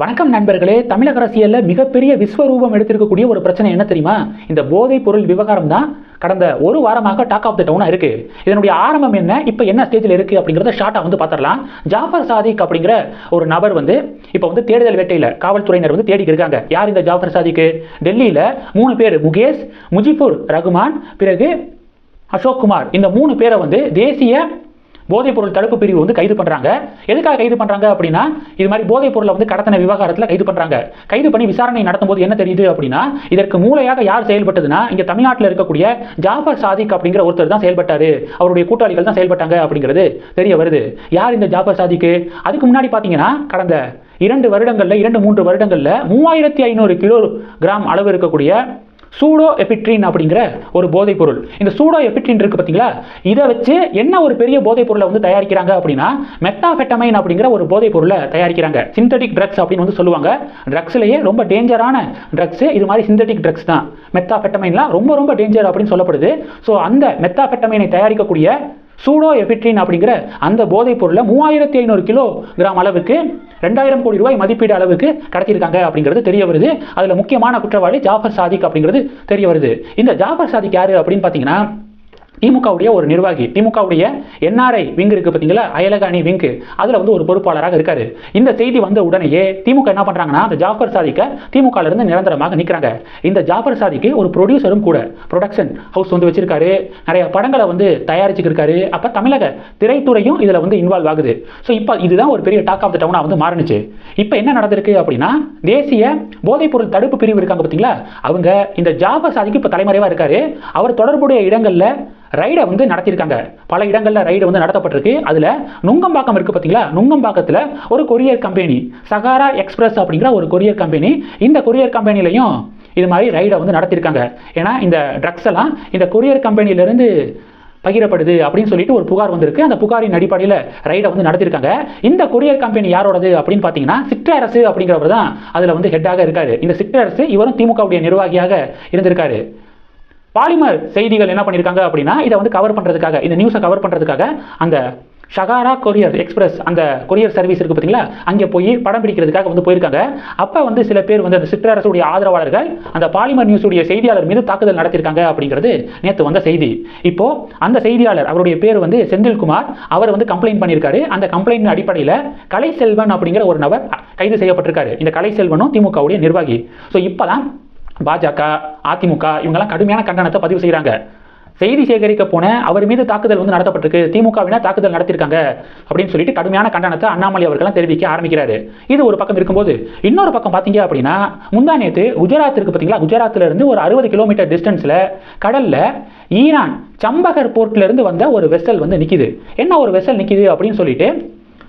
வணக்கம் நண்பர்களே தமிழக அரசியலில் மிகப்பெரிய விஸ்வரூபம் எடுத்திருக்கக்கூடிய ஒரு பிரச்சனை என்ன தெரியுமா? இந்த போதைப் பொருள் விவகாரம் தான் கடந்த ஒரு வாரமாக டாக் ஆஃப் த டவுனாக இருக்கு. இதனுடைய ஆரம்பம் என்ன இப்போ என்ன ஸ்டேஜில் இருக்குது அப்படிங்கிறத ஷார்ட்டாக வந்து பார்த்துடலாம். ஜாஃபர் சாதிக் அப்படிங்கிற ஒரு நபர் வந்து இப்போ வந்து தேடுதல் வேட்டையில் காவல்துறையினர் வந்து தேடி இருக்காங்க. யார் இந்த ஜாஃபர் சாதிக்கு? டெல்லியில் மூணு பேர் முகேஷ் முஜிபுர் ரகுமான் பிறகு அசோக் குமார். இந்த மூணு பேரை வந்து தேசிய போதைப்பொருள் தடுப்பு பிரிவு வந்து கைது பண்றாங்க. எதுக்காக கைது பண்றாங்க அப்படின்னா இது மாதிரி போதைப் பொருளை வந்து கடத்தின விவகாரத்தில் கைது பண்றாங்க. கைது பண்ணி விசாரணை நடத்தும் போது என்ன தெரியுது அப்படின்னா இதற்கு மூளையாக யார் செயல்பட்டதுன்னா இங்க தமிழ்நாட்டில் இருக்கக்கூடிய ஜாஃபர் சாதிக் அப்படிங்கிற ஒருத்தர் தான் செயல்பட்டாரு. அவருடைய கூட்டாளிகள் தான் செயல்பட்டாங்க அப்படிங்கிறது தெரிய வருது. யார் இந்த ஜாஃபர் சாதிக்கு? அதுக்கு முன்னாடி பார்த்தீங்கன்னா கடந்த இரண்டு வருடங்களில் இரண்டு மூன்று வருடங்களில் மூவாயிரத்தி ஐநூறு கிலோ கிராம் அளவு இருக்கக்கூடிய சூடோ எபிட்ரின் அப்படிங்கிற ஒரு போதைப் பொருள் இந்த சூடோ எபிட்ரின் இருக்கு பார்த்தீங்களா? இதை வச்சு என்ன ஒரு பெரிய போதைப் பொருளை வந்து தயாரிக்கிறாங்க அப்படின்னா மெட்டாஃபெட்டமைன் அப்படிங்கிற ஒரு போதைப் பொருளை தயாரிக்கிறாங்க. சிந்தட்டிக் ட்ரக்ஸ் அப்படின்னு வந்து சொல்லுவாங்க. ட்ரக்ஸ்லேயே ரொம்ப டேஞ்சரான ட்ரக்ஸ் இது மாதிரி சிந்தட்டிக் ட்ரக்ஸ் தான். மெத்தாஃபெட்டமைன்லாம் ரொம்ப ரொம்ப டேஞ்சர் அப்படின்னு சொல்லப்படுது. ஸோ அந்த மெத்தாஃபெட்டமைனை தயாரிக்கக்கூடிய சூடோ எபிட்ரின் அப்படிங்கிற அந்த போதைப் பொருளை மூவாயிரத்தி ஐநூறு கிலோ கிராம் அளவுக்கு ரெண்டாயிரம் கோடி ரூபாய் மதிப்பீடு அளவுக்கு கடத்தியிருக்காங்க அப்படிங்கிறது தெரிய வருது. அதில் முக்கியமான குற்றவாளி ஜாஃபர் சாதிக் அப்படிங்கிறது தெரிய வருது. இந்த ஜாஃபர் சாதிக் யார் அப்படின்னு பார்த்தீங்கன்னா திமுகவுடைய ஒரு நிர்வாகி. திமுகவுடைய என்ஆர்ஐ விங் இருக்கு பார்த்தீங்களா? அயலக அணி விங்கு அதில் வந்து ஒரு பொறுப்பாளராக இருக்காரு. இந்த செய்தி வந்த உடனேயே திமுக என்ன பண்ணுறாங்கன்னா அந்த ஜாஃபர் சாதிக்க திமுக இருந்து நிரந்தரமாக நிற்கிறாங்க இந்த ஜாஃபர் சாதிக்கு ஒரு ப்ரொடியூசரும் கூட ப்ரொடக்ஷன் ஹவுஸ் வந்து வச்சிருக்காரு. நிறைய படங்களை வந்து தயாரிச்சுக்கிருக்காரு அப்போ தமிழக திரைத்துறையும் இதில் வந்து இன்வால்வ் ஆகுது. ஸோ இப்போ இதுதான் ஒரு பெரிய டாக் ஆஃப் த டவுனாக வந்து மாறினுச்சு. இப்போ என்ன நடந்திருக்கு அப்படின்னா தேசிய போதைப்பொருள் தடுப்பு பிரிவு இருக்காங்க பார்த்தீங்களா? அவங்க இந்த ஜாஃபர் சாதிக்கு இப்போ தலைமறைவாக இருக்காரு. அவர் தொடர்புடைய இடங்களில் ரைடை வந்து நடத்தியிருக்காங்க. பல இடங்களில் ரைடு வந்து நடத்தப்பட்டிருக்கு. அதில் நுங்கம்பாக்கம் இருக்குது பார்த்தீங்களா நுங்கம்பாக்கத்தில் ஒரு கொரியர் கம்பெனி சகாரா எக்ஸ்பிரஸ் அப்படிங்கிற ஒரு கொரியர் கம்பெனி இந்த கொரியர் கம்பெனிலையும் இது மாதிரி ரைடை வந்து நடத்தியிருக்காங்க. ஏன்னா இந்த ட்ரக்ஸ் எல்லாம் இந்த கொரியர் கம்பெனியிலேருந்து பகிரப்படுது அப்படின்னு சொல்லிட்டு ஒரு புகார் வந்திருக்கு. அந்த புகாரின் அடிப்படையில் ரைடை வந்து நடத்திருக்காங்க இந்த கொரியர் கம்பெனி யாரோடது அப்படின்னு பார்த்தீங்கன்னா சிற்றரசு அப்படிங்கிறவர் தான் அதில் வந்து ஹெட்டாக இருக்காரு. இந்த சிற்றரசு இவரும் திமுகவுடைய நிர்வாகியாக இருந்திருக்காரு. பாலிமர் செய்திகள் என்ன பண்ணியிருக்காங்க அப்படின்னா இதை வந்து கவர் பண்ணுறதுக்காக இந்த நியூஸை கவர் பண்ணுறதுக்காக அந்த ஷகாரா கொரியர் எக்ஸ்பிரஸ் அந்த கொரியர் சர்வீஸ் இருக்குது பார்த்தீங்களா? அங்கே போய் படம் பிடிக்கிறதுக்காக வந்து போயிருக்காங்க. அப்போ வந்து சில பேர் வந்து அந்த சிற்றரசுடைய ஆதரவாளர்கள் அந்த பாலிமர் நியூஸுடைய செய்தியாளர் மீது தாக்குதல் நடத்தியிருக்காங்க அப்படிங்கிறது நேற்று வந்த செய்தி. இப்போது அந்த செய்தியாளர் அவருடைய பேர் வந்து செந்தில்குமார் அவர் வந்து கம்ப்ளைண்ட் பண்ணியிருக்காரு. அந்த கம்ப்ளைண்ட் அடிப்படையில் கலை செல்வன் அப்படிங்கிற ஒரு நபர் கைது செய்யப்பட்டிருக்காரு. இந்த கலை செல்வனும் திமுகவுடைய நிர்வாகி. ஸோ இப்போதான் பாஜக அதிமுக இவங்கெல்லாம் கடுமையான கண்டனத்தை பதிவு செய்கிறாங்க செய்தி சேகரிக்க போன அவர் மீது தாக்குதல் வந்து நடத்தப்பட்டிருக்கு. திமுகவினர் தாக்குதல் நடத்திருக்காங்க அப்படின்னு சொல்லிட்டு கடுமையான கண்டனத்தை அண்ணாமலை அவர்கள்லாம் தெரிவிக்க ஆரம்பிக்கிறாரு. இது ஒரு பக்கம் இருக்கும்போது இன்னொரு பக்கம் பார்த்தீங்க அப்படின்னா முந்தா நேற்று குஜராத் இருக்கு பார்த்தீங்களா? குஜராத்ல இருந்து ஒரு அறுபது கிலோமீட்டர் டிஸ்டன்ஸில் கடலில் ஈரான் சம்பகர் போர்ட்லேருந்து வந்த ஒரு வெசல் வந்து நிற்கிது என்ன ஒரு வெசல் நிற்கிது அப்படின்னு சொல்லிட்டு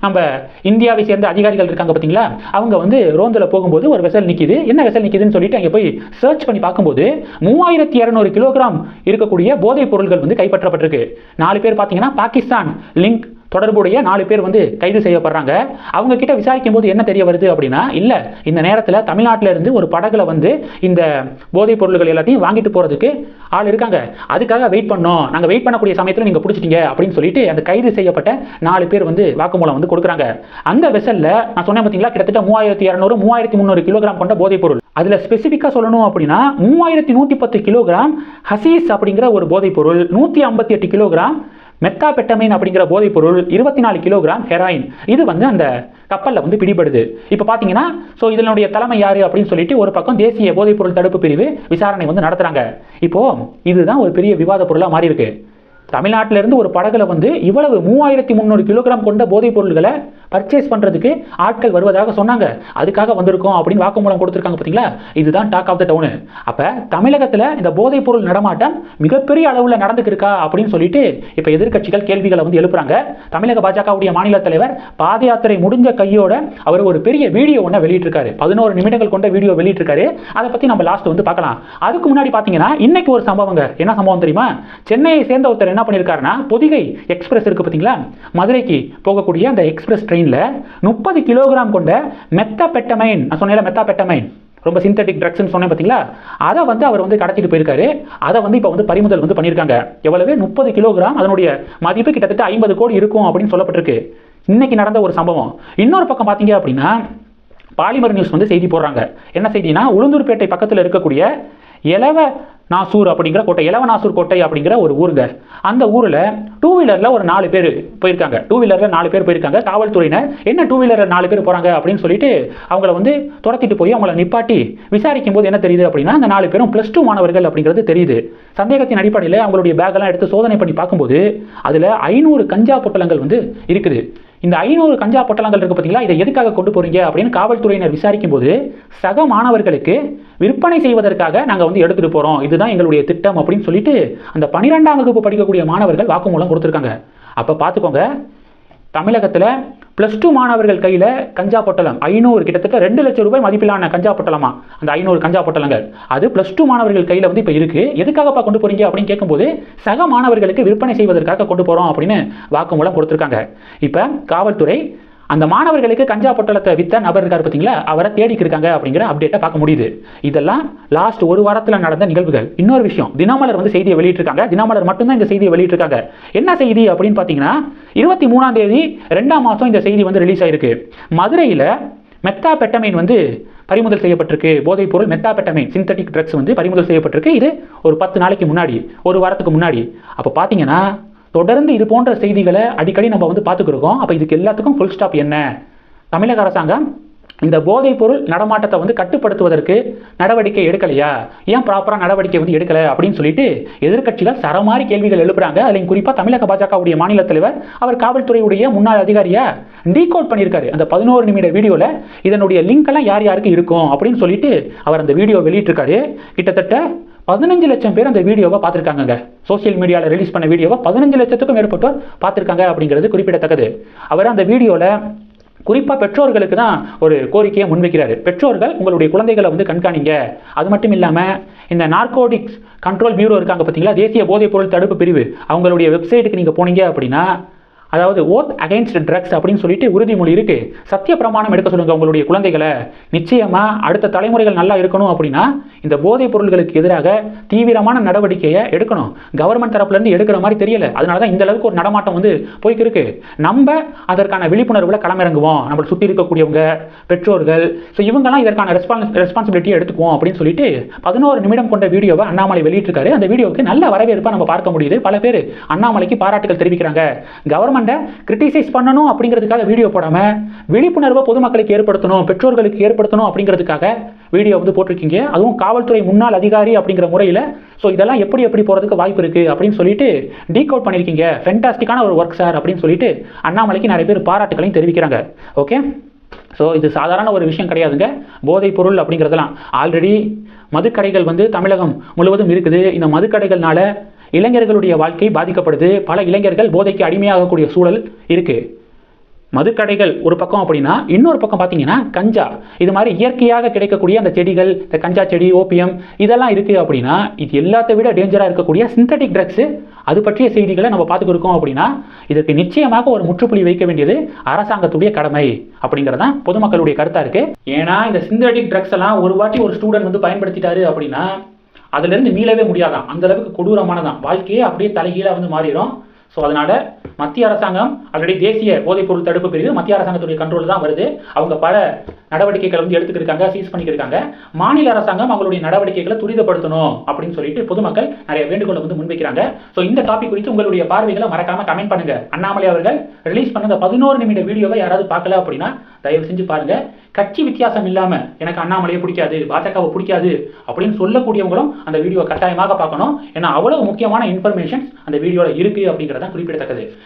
நம்ம இந்தியாவை சேர்ந்த அதிகாரிகள் இருக்காங்க பார்த்தீங்களா? அவங்க வந்து ரோந்தில் போகும்போது ஒரு வெசல் நிற்கிது என்ன வெசல் நிற்கிதுன்னு சொல்லிட்டு அங்கே போய் சர்ச் பண்ணி பார்க்கும்போது மூவாயிரத்தி இரநூறு கிலோகிராம் இருக்கக்கூடிய போதைப் பொருள்கள் வந்து கைப்பற்றப்பட்டிருக்கு. நாலு பேர் பார்த்தீங்கன்னா பாகிஸ்தான் லிங்க் தொடர்புடைய நாலு பேர் வந்து கைது செய்யப்படுறாங்க. அவங்க கிட்ட விசாரிக்கும் போது என்ன தெரிய வருது அப்படின்னா இல்ல இந்த நேரத்தில் தமிழ்நாட்டில இருந்து ஒரு படகுல வந்து இந்த போதைப் பொருள்கள் எல்லாத்தையும் வாங்கிட்டு போறதுக்கு ஆள் இருக்காங்க. அதுக்காக வெயிட் பண்ணோம். நாங்க வெயிட் பண்ணக்கூடிய சமயத்தில் நீங்க பிடிச்சிட்டீங்க அப்படின்னு சொல்லிட்டு அந்த கைது செய்யப்பட்ட நாலு பேர் வந்து வாக்குமூலம் வந்து கொடுக்குறாங்க. அந்த வெசல்ல நான் சொன்னேன் பார்த்தீங்களா கிட்டத்தட்ட மூவாயிரத்தி இரநூறு மூவாயிரத்தி முந்நூறு கிலோகிராம் கொண்ட போதைப் பொருள். அதில் ஸ்பெசிஃபிக்காக சொல்லணும் அப்படின்னா மூவாயிரத்தி நூற்றி பத்து கிலோகிராம் ஹசீஸ் அப்படிங்கிற ஒரு போதைப் பொருள் நூற்றி ஐம்பத்தி எட்டு கிலோகிராம் மெத்தாபெட்டமைன் அப்படிங்கிற போதைப் பொருள் இருபத்தி நாலு கிலோகிராம் ஹெராயின். இது வந்து அந்த கப்பலில் வந்து பிடிபடுது. இப்போ பார்த்தீங்கன்னா ஸோ இதனுடைய தலைமை யார் அப்படின்னு சொல்லிட்டு ஒரு பக்கம் தேசிய போதைப் பொருள் தடுப்பு பிரிவு விசாரணை வந்து நடத்துகிறாங்க இப்போ இதுதான் ஒரு பெரிய விவாத பொருளாக மாறி இருக்கு இருந்து ஒரு படகுல வந்து இவ்வளவு மூவாயிரத்தி முந்நூறு கிலோகிராம் கொண்ட போதைப் பொருள்களை பர்ச்சேஸ் பண்ணுறதுக்கு ஆட்கள் வருவதாக சொன்னாங்க. அதுக்காக வந்திருக்கோம் அப்படின்னு வாக்குமூலம் கொடுத்துருக்காங்க பார்த்தீங்களா இதுதான் டாக் ஆஃப் த டவுனு அப்போ தமிழகத்தில் இந்த போதைப் பொருள் நடமாட்டம் மிகப்பெரிய அளவில் நடந்துக்கிருக்கா அப்படின்னு சொல்லிட்டு இப்போ எதிர்க்கட்சிகள் கேள்விகளை வந்து எழுப்புறாங்க. தமிழக பாஜகவுடைய மாநில தலைவர் பாத யாத்திரை முடிஞ்ச கையோட அவர் ஒரு பெரிய வீடியோ ஒன்று வெளியிட்டிருக்காரு. பதினோரு நிமிடங்கள் கொண்ட வீடியோ வெளியிட்டிருக்காரு. அதை பற்றி நம்ம லாஸ்ட் வந்து பார்க்கலாம். அதுக்கு முன்னாடி பார்த்தீங்கன்னா இன்னைக்கு ஒரு சம்பவங்க. என்ன சம்பவம் தெரியுமா? சென்னையை சேர்ந்த ஒருத்தர் என்ன பண்ணியிருக்காருன்னா பொதிகை எக்ஸ்பிரஸ் இருக்கு பார்த்தீங்களா மதுரைக்கு போகக்கூடிய அந்த எக்ஸ்பிரஸ் ட்ரெயினில் முப்பது கிலோகிராம் கொண்ட மெத்தாபெட்டமைன் நான் சொன்னேன் மெத்தாபெட்டமைன் ரொம்ப சிந்தட்டிக் ட்ரக்ஸ்னு சொன்னேன் பார்த்தீங்களா அதை வந்து அவர் வந்து கடத்திட்டு போயிருக்காரு. அதை வந்து இப்போ வந்து பறிமுதல் வந்து பண்ணியிருக்காங்க. எவ்வளவு? முப்பது கிலோகிராம் அதனுடைய மதிப்பு கிட்டத்தட்ட ஐம்பது கோடி இருக்கும் அப்படின்னு சொல்லப்பட்டிருக்கு. இன்னைக்கு நடந்த ஒரு சம்பவம். இன்னொரு பக்கம் பார்த்தீங்க அப்படின்னா பாலிமர் நியூஸ் வந்து செய்தி போடுறாங்க. என்ன செய்தினா உளுந்தூர்பேட்டை பக்கத்தில் இருக்கக்கூடிய எலவ நாசூர் அப்படிங்கிற கோட்டை எலவநாசூர் கோட்டை அப்படிங்கிற ஒரு ஊருங்க. அந்த ஊரில் டூ வீலரில் ஒரு நாலு பேர் போயிருக்காங்க. டூ வீலரில் நாலு பேர் போயிருக்காங்க. காவல்துறையினர் என்ன டூ வீலரில் நாலு பேர் போகிறாங்க அப்படின்னு சொல்லிட்டு அவங்கள வந்து துரத்திட்டு போய் அவங்கள நிப்பாட்டி விசாரிக்கும் போது என்ன தெரியுது அப்படின்னா அந்த நாலு பேரும் ப்ளஸ் டூ மாணவர்கள் அப்படிங்கிறது தெரியுது. சந்தேகத்தின் அடிப்படையில் அவங்களுடைய பேக்கெல்லாம் எடுத்து சோதனை பண்ணி பார்க்கும்போது அதில் ஐநூறு கஞ்சா பொட்டலங்கள் வந்து இருக்குது. இந்த ஐநூறு கஞ்சா பொட்டலங்கள் இருக்கு பார்த்தீங்களா இதை எதுக்காக கொண்டு போறீங்க அப்படின்னு காவல்துறையினர் விசாரிக்கும் போது சக மாணவர்களுக்கு விற்பனை செய்வதற்காக நாங்கள் வந்து எடுத்துட்டு போறோம். இதுதான் எங்களுடைய திட்டம் அப்படின்னு சொல்லிட்டு அந்த பனிரெண்டாம் வகுப்பு படிக்கக்கூடிய மாணவர்கள் வாக்குமூலம் கொடுத்துருக்காங்க. அப்போ பார்த்துக்கோங்க தமிழகத்தில் ப்ளஸ் டூ மாணவர்கள் கையில் கஞ்சா பொட்டலம். ஐநூறு கிட்டத்தட்ட ரெண்டு லட்சம் ரூபாய் மதிப்பிலான கஞ்சா பொட்டலமா? அந்த ஐநூறு கஞ்சா பொட்டலங்கள். அது ப்ளஸ் டூ மாணவர்கள் கையில் வந்து இப்போ இருக்குது எதுக்காகப்பா கொண்டு போறீங்க அப்படின்னு கேட்கும்போது சக மாணவர்களுக்கு விற்பனை செய்வதற்காக கொண்டு போகிறோம் அப்படின்னு வாக்குமூலம் கொடுத்துருக்காங்க. இப்போ காவல்துறை அந்த மாணவர்களுக்கு கஞ்சா பொட்டலத்தை வித்த நபர் இருக்கார் பார்த்தீங்களா அவரை தேடிக்கு இருக்காங்க அப்படிங்கிற அப்டேட்டை பார்க்க முடியுது. இதெல்லாம் லாஸ்ட் ஒரு வாரத்தில் நடந்த நிகழ்வுகள். இன்னொரு விஷயம் தினமலர் வந்து செய்தியை வெளியிட்டிருக்காங்க. தினமலர் மட்டும்தான் இந்த செய்தியை வெளியிட்டிருக்காங்க. என்ன செய்தி அப்படின்னு பார்த்தீங்கன்னா இருபத்தி மூணாம் தேதி ரெண்டாம் மாதம் இந்த செய்தி வந்து ரிலீஸ் ஆயிருக்கு. மதுரையில் மெத்தா பெட்டமைன் வந்து பறிமுதல் செய்யப்பட்டிருக்கு. போதைப் பொருள் மெத்தாபெட்டமைன் சிந்தட்டிக் ட்ரக்ஸ் வந்து பறிமுதல் செய்யப்பட்டிருக்கு. இது ஒரு பத்து நாளைக்கு முன்னாடி ஒரு வாரத்துக்கு முன்னாடி. அப்போ பார்த்தீங்கன்னா தொடர்ந்து இது போன்ற செய்திகளை அடிக்கடி நம்ம வந்து பார்த்துக்கிருக்கோம் அப்போ இதுக்கு எல்லாத்துக்கும் ஃபுல் ஸ்டாப் என்ன? தமிழக அரசாங்கம் இந்த போதைப் பொருள் நடமாட்டத்தை வந்து கட்டுப்படுத்துவதற்கு நடவடிக்கை எடுக்கலையா? ஏன் ப்ராப்பராக நடவடிக்கை வந்து எடுக்கலை? அப்படின்னு சொல்லிட்டு எதிர்கட்சிகள் சரமாரி கேள்விகள் எழுப்புறாங்க. அதுலையும் குறிப்பாக தமிழக பாஜகவுடைய மாநில தலைவர் அவர் காவல்துறையுடைய முன்னாள் அதிகாரியா டீகோட் பண்ணியிருக்காரு. அந்த பதினோரு நிமிட வீடியோவில் இதனுடைய லிங்க் எல்லாம் யார் யாருக்கு இருக்கும் அப்படின்னு சொல்லிட்டு அவர் அந்த வீடியோ வெளியிட்டிருக்காரு. கிட்டத்தட்ட பதினஞ்சு லட்சம் பேர் அந்த வீடியோவை பார்த்துருக்காங்க சோசியல் மீடியாவில் ரிலீஸ் பண்ண வீடியோவை பதினஞ்சு லட்சத்துக்கும் மேற்பட்டோர் பார்த்துருக்காங்க அப்படிங்கிறது குறிப்பிடத்தக்கது. அவர் அந்த வீடியோவில் குறிப்பாக பெற்றோர்களுக்கு தான் ஒரு கோரிக்கையை முன்வைக்கிறாரு. பெற்றோர்கள் உங்களுடைய குழந்தைகளை வந்து கண்காணிங்க. அது மட்டும் இல்லாமல் இந்த நார்கோடிக்ஸ் கண்ட்ரோல் பியூரோ இருக்காங்க பார்த்தீங்களா தேசிய போதைப் பொருள் தடுப்பு பிரிவு. அவங்களுடைய வெப்சைட்டுக்கு நீங்கள் போனீங்க அப்படின்னா அதாவது ஓத் அகைன்ஸ்ட் ட்ரக்ஸ் அப்படின்னு சொல்லிட்டு உறுதிமொழி இருக்கு. சத்திய பிரமாணம் எடுக்க சொல்லுங்க உங்களுடைய குழந்தைகளை. நிச்சயமா அடுத்த தலைமுறைகள் நல்லா இருக்கணும் அப்படின்னா இந்த போதைப் பொருள்களுக்கு எதிராக தீவிரமான நடவடிக்கையை எடுக்கணும். கவர்மெண்ட் தரப்புல இருந்து எடுக்கிற மாதிரி தெரியல. அதனால தான் இந்த அளவுக்கு ஒரு நடமாட்டம் வந்து போய்க்கிருக்கு நம்ம அதற்கான விழிப்புணர்வுல களமிறங்குவோம். நம்மளை சுற்றி இருக்கக்கூடியவங்க பெற்றோர்கள். ஸோ இவங்கெல்லாம் இதற்கான ரெஸ்பான்ஸ் ரெஸ்பான்சிபிலிட்டியை எடுத்துக்குவோம் அப்படின்னு சொல்லிட்டு பதினோரு நிமிடம் கொண்ட வீடியோவை அண்ணாமலை வெளியிட்டிருக்காரு. அந்த வீடியோவுக்கு நல்ல வரவேற்பை நம்ம பார்க்க முடியுது. பல பேர் அண்ணாமலைக்கு பாராட்டுகள் தெரிவிக்கிறாங்க. கவர்மெண்ட் கவர்மெண்ட்டை கிரிட்டிசைஸ் பண்ணணும் அப்படிங்கிறதுக்காக வீடியோ போடாமல் விழிப்புணர்வை பொதுமக்களுக்கு ஏற்படுத்தணும் பெற்றோர்களுக்கு ஏற்படுத்தணும் அப்படிங்கிறதுக்காக வீடியோ வந்து போட்டிருக்கீங்க. அதுவும் காவல்துறை முன்னாள் அதிகாரி அப்படிங்கிற முறையில். ஸோ இதெல்லாம் எப்படி எப்படி போகிறதுக்கு வாய்ப்பு இருக்குது அப்படின்னு சொல்லிட்டு டீக் அவுட் பண்ணியிருக்கீங்க ஃபென்டாஸ்டிக்கான ஒரு ஒர்க் சார் அப்படின்னு சொல்லிட்டு அண்ணாமலைக்கு நிறைய பேர் பாராட்டுகளையும் தெரிவிக்கிறாங்க. ஓகே ஸோ இது சாதாரண ஒரு விஷயம் கிடையாதுங்க. போதைப் பொருள் அப்படிங்கிறதெல்லாம். ஆல்ரெடி மதுக்கடைகள் வந்து தமிழகம் முழுவதும் இருக்குது. இந்த மதுக்கடைகள்னால இளைஞர்களுடைய வாழ்க்கை பாதிக்கப்படுது. பல இளைஞர்கள் போதைக்கு அடிமையாகக்கூடிய சூழல் இருக்குது மதுக்கடைகள் ஒரு பக்கம் அப்படின்னா இன்னொரு பக்கம் பார்த்தீங்கன்னா கஞ்சா. இது மாதிரி இயற்கையாக கிடைக்கக்கூடிய அந்த செடிகள் இந்த கஞ்சா செடி ஓபியம் இதெல்லாம் இருக்குது அப்படின்னா இது எல்லாத்தை விட டேஞ்சராக இருக்கக்கூடிய சிந்தட்டிக் ட்ரக்ஸு அது பற்றிய செய்திகளை நம்ம பார்த்துக்கிருக்கோம் அப்படின்னா இதற்கு நிச்சயமாக ஒரு முற்றுப்புள்ளி வைக்க வேண்டியது அரசாங்கத்துடைய கடமை அப்படிங்கிறது தான் பொதுமக்களுடைய கருத்தாக இருக்குது ஏன்னா இந்த சிந்தட்டிக் ட்ரக்ஸ் எல்லாம் ஒரு வாட்டி ஒரு ஸ்டூடெண்ட் வந்து பயன்படுத்திட்டாரு அப்படின்னா அதுலேருந்து மீளவே முடியாதான். அந்த அளவுக்கு கொடூரமானதான். வாழ்க்கையே அப்படியே தலைகீழாக வந்து மாறிடும். ஸோ அதனால் மத்திய அரசாங்கம் ஆல்ரெடி தேசிய போதைப்பொருள் தடுப்பு பிரிவு மத்திய அரசாங்கத்துடைய கண்ட்ரோல் தான் வருது. அவங்க பல நடவடிக்கைகளை வந்து எடுத்துக்கிருக்காங்க சீஸ் பண்ணிக்கிருக்காங்க மாநில அரசாங்கம் அவங்களுடைய நடவடிக்கைகளை துரிதப்படுத்தணும் அப்படின்னு சொல்லிட்டு பொதுமக்கள் நிறைய வேண்டுகோளை வந்து முன்வைக்கிறாங்க. ஸோ இந்த டாபிக் குறித்து உங்களுடைய பார்வைகளை மறக்காம கமெண்ட் பண்ணுங்க. அண்ணாமலை அவர்கள் ரிலீஸ் பண்ண அந்த பதினோரு நிமிட வீடியோவை யாராவது பார்க்கல அப்படின்னா தயவு செஞ்சு பாருங்க. கட்சி வித்தியாசம் இல்லாம எனக்கு அண்ணாமலையை பிடிக்காது பாஜகவை பிடிக்காது அப்படின்னு சொல்லக்கூடியவங்களும் அந்த வீடியோ கட்டாயமாக பார்க்கணும். ஏன்னா அவ்வளவு முக்கியமான இன்ஃபர்மேஷன் அந்த வீடியோவில் இருக்கு அப்படிங்கிறத குறிப்பிடத்தக்கது.